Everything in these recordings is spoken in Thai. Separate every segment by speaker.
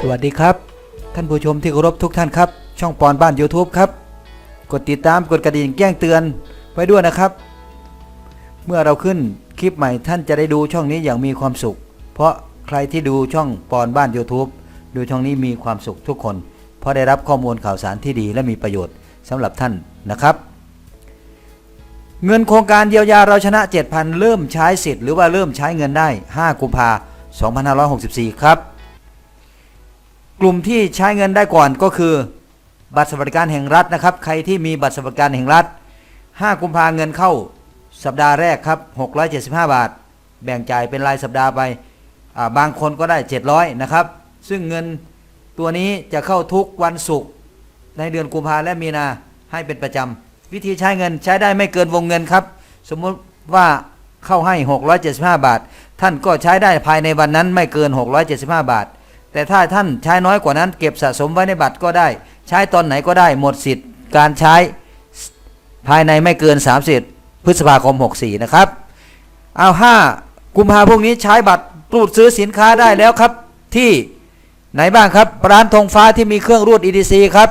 Speaker 1: สวัสดีครับ ท่านผู้ชมที่เคารพทุกท่านครับ ช่องปอนบ้าน YouTube ครับ กดติดตามกดกระดิ่งแจ้งเตือนไว้ด้วยนะครับ เมื่อเราขึ้นคลิปใหม่ท่านจะได้ดูช่องนี้อย่างมีความสุข เพราะใครที่ดูช่องปอนบ้าน YouTube ดูช่องนี้มีความสุขทุกคน เพราะได้รับข้อมูลข่าวสารที่ดีและมีประโยชน์สำหรับท่านนะครับ เงินโครงการเยียวยาเราชนะ 7,000 เริ่มใช้สิทธิ์หรือว่าเริ่มใช้เงินได้ 5 กุมภา2564 ครับ กลุ่มที่ใช้เงินได้ก่อนก็คือ บัตรสวัสดิการแห่งรัฐนะครับ ใครที่มีบัตรสวัสดิการแห่งรัฐ 5 กุมภาเงินเข้าสัปดาห์แรกครับ 675 บาท แบ่งจ่ายเป็นรายสัปดาห์ไป บางคนก็ได้ 700 นะครับ ซึ่งเงินตัวนี้จะเข้าทุกวันศุกร์ในเดือนกุมภาและมีนาให้เป็นประจำ วิธีใช้เงินใช้ได้ไม่เกินวงเงินครับ สมมุติว่าเข้าให้ 675 บาท ท่านก็ใช้ได้ภายในวันนั้นไม่เกิน 675 บาท แต่ถ้าท่านใช้น้อยกว่านั้น เก็บสะสมไว้ในบัตรก็ได้ ใช้ตอนไหนก็ได้หมดสิทธิ์การใช้ภายในไม่เกิน 30 พฤษภาคม 64 นะครับ เอา5กุมภาพวกนี้ใช้บัตรรูดซื้อสินค้าได้แล้วครับที่ไหนบ้างครับร้านธงฟ้าที่มีเครื่องรูด EDC ครับ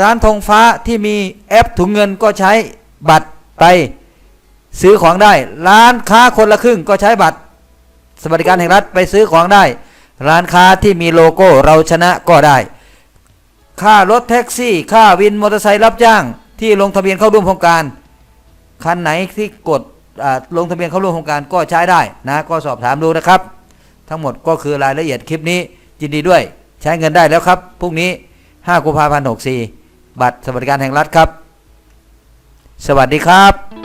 Speaker 1: ร้านธงฟ้าที่มีแอปถุงเงินก็ใช้บัตรไปซื้อของได้ ร้านค้าคนละครึ่งก็ใช้บัตร สวัสดิการแห่งรัฐไปซื้อของได้ ร้านค้าที่มีโลโก้เราชนะก็ได้ ค่ารถแท็กซี่ ค่าวินมอเตอร์ไซค์รับจ้าง ที่ลงทะเบียนเข้าร่วมโครงการคันไหนที่กดลงทะเบียนเข้าร่วมโครงการก็ใช้ได้นะก็สอบถามดูนะครับ ทั้งหมดก็คือรายละเอียดคลิปนี้ยินดีด้วยใช้เงินได้แล้วครับพรุ่งนี้5กุมภาพันธ์64บัตรสวัสดิการแห่งรัฐครับ สวัสดีครับ